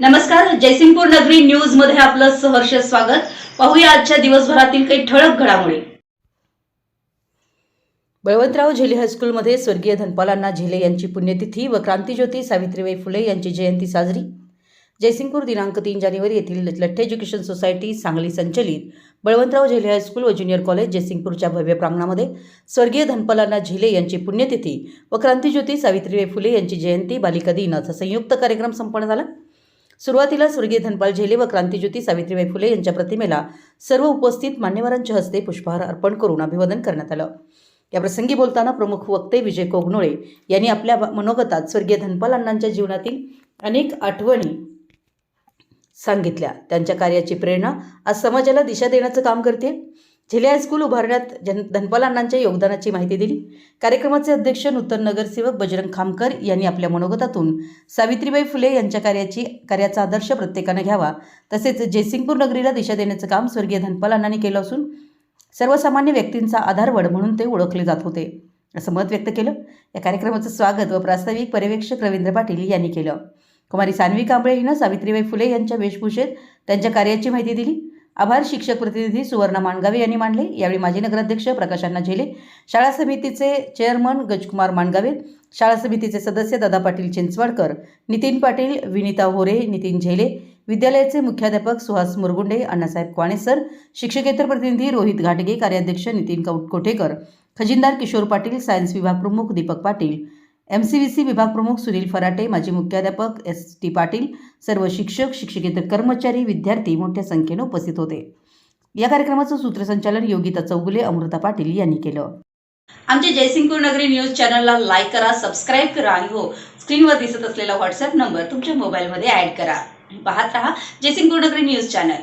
नमस्कार जयसिंगपूर नगरी न्यूजमध्ये आपलं सहर्ष स्वागत. पाहूया आजच्या दिवसभरातील काही ठळक घडामोडी. बळवंतराव झेले हायस्कूलमध्ये स्वर्गीय धनपालांना झेले यांची पुण्यतिथी व क्रांतीज्योती सावित्रीबाई फुले यांची जयंती साजरी. जयसिंगपूर दिनांक तीन जानेवारी येथील लठ्ठे एज्युकेशन सोसायटी सांगली संचलित बळवंतराव झेले हायस्कूल व ज्युनियर कॉलेज जयसिंगपूरच्या भव्य प्रांगणामध्ये स्वर्गीय धनपालांना झेले यांची पुण्यतिथी व क्रांतीज्योती सावित्रीबाई फुले यांची जयंती बालिका दिन असा संयुक्त कार्यक्रम संपन्न झाला. सुरुवातीला स्वर्गीय धनपाल झेले व क्रांतीज्योती सावित्रीबाई फुले यांच्या प्रतिमेला सर्व उपस्थित मान्यवरांच्या हस्ते पुष्पहार अर्पण करून अभिवादन करण्यात आलं. या प्रसंगी बोलताना प्रमुख वक्ते विजय कोगनोळे यांनी आपल्या मनोगतात स्वर्गीय धनपाल अण्णांच्या जीवनातील अनेक आठवणी सांगितल्या. त्यांच्या कार्याची प्रेरणा आज समाजाला दिशा देण्याचं काम करते. झेले हायस्कूल उभारण्यात जन धनपाल अण्णांच्या योगदानाची माहिती दिली. कार्यक्रमाचे अध्यक्ष नूतन नगरसेवक बजरंग खामकर यांनी आपल्या मनोगतातून सावित्रीबाई फुले यांच्या कार्याची कार्याचा आदर्श प्रत्येकानं घ्यावा. तसेच जयसिंगपूर नगरीला दिशा देण्याचं काम स्वर्गीय धनपाल अण्णांनी केलं असून सर्वसामान्य व्यक्तींचा आधारवड म्हणून ते ओळखले जात होते असं मत व्यक्त केलं. या कार्यक्रमाचं स्वागत व प्रास्ताविक पर्यवेक्षक रवींद्र पाटील यांनी केलं. कुमारी सान्वी कांबळे हिनं सावित्रीबाई फुले यांच्या वेशभूषेत त्यांच्या कार्याची माहिती दिली. आभार शिक्षक प्रतिनिधी सुवर्णा माणगावे यांनी मांडले. यावेळी माजी नगराध्यक्ष प्रकाशांना झेले. शाळा समितीचे चेअरमन गजकुमार माणगावे शाळा समितीचे सदस्य दादा पाटील चिंचवाडकर नितीन पाटील विनिता होरे नितीन झेले विद्यालयाचे मुख्याध्यापक सुहास मुरगुंडे अण्णासाहेब क्वाणेसर शिक्षकेतर प्रतिनिधी रोहित घाटगे कार्याध्यक्ष नितीन कौट कोठेकर खजिनदार किशोर पाटील सायन्स विभाग प्रमुख Deepak Patil M C V C विभाग प्रमुख सुनील फराटे माजी मुख्याध्यापक एस टी पाटील सर्व शिक्षक शिक्षकेतर कर्मचारी विद्यार्थी मोठ्या संख्येनं उपस्थित होते. या कार्यक्रमाचं सूत्रसंचालन योगिता चौगुले अमृता पाटील यांनी केलं. आमच्या जयसिंगपूर नगरी न्यूज चॅनलला लाईक करा सबस्क्राईब करा आणि हो स्क्रीनवर दिसत असलेला व्हॉट्सअप नंबर तुमच्या मोबाईलमध्ये ॲड करा. पाहत रहा जयसिंगपूर नगरी न्यूज चॅनल.